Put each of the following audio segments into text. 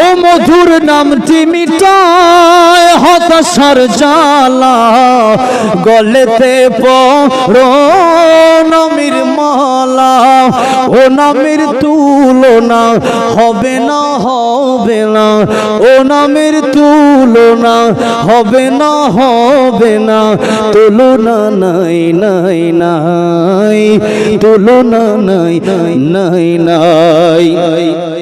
ও মধুর নামটি মিটায় হতাশার জ্বালা গলেতে পড়ো নামের মালা। ও নামের তুলনা হবে না হবে না। ও নামের তুলনা হবে না হবে না। তুলনা নাই নাই নাই। তুলনা নাই নাই নাই।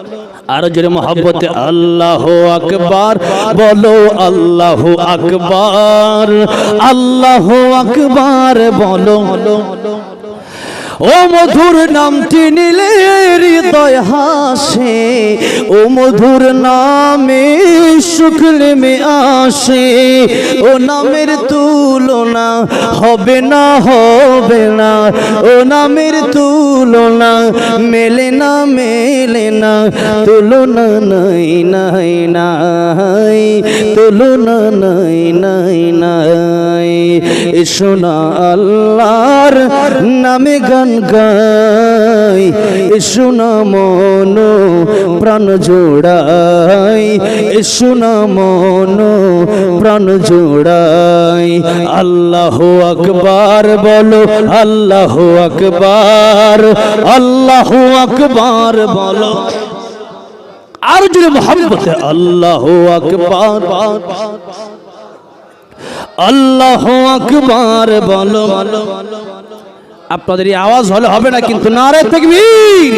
আর জোরে মোহাব্বতে আল্লাহ আকবার, বলো আল্লাহ আকবার আল্লাহ আকবার, বলো। ও মধুর নামটি নিলে হৃদয় হাসে ও মধুর নামে শুক্লে মে আসে, ও নামের তুলনা হবে না হবে না, ও নামের তুলনা মেলে না মেলে না, তুলনা নাই নাই নাই, তুলনা নাই নাই নাই এসো না আল্লাহর নামে গান গাই এসো না মন প্রাণ জোড়াই, এসো না মন প্রাণ জোড়াই। আল্লাহ আকবার বলো, আল্লাহ আকবার আল্লাহ আকবার বলো। আর যদি মোহাম্মত আল্লাহ আকবার আল্লাহ আকবার বলো বলো। আপনাদের এই আওয়াজ হলে হবে না কিন্তু নারে তকবীর।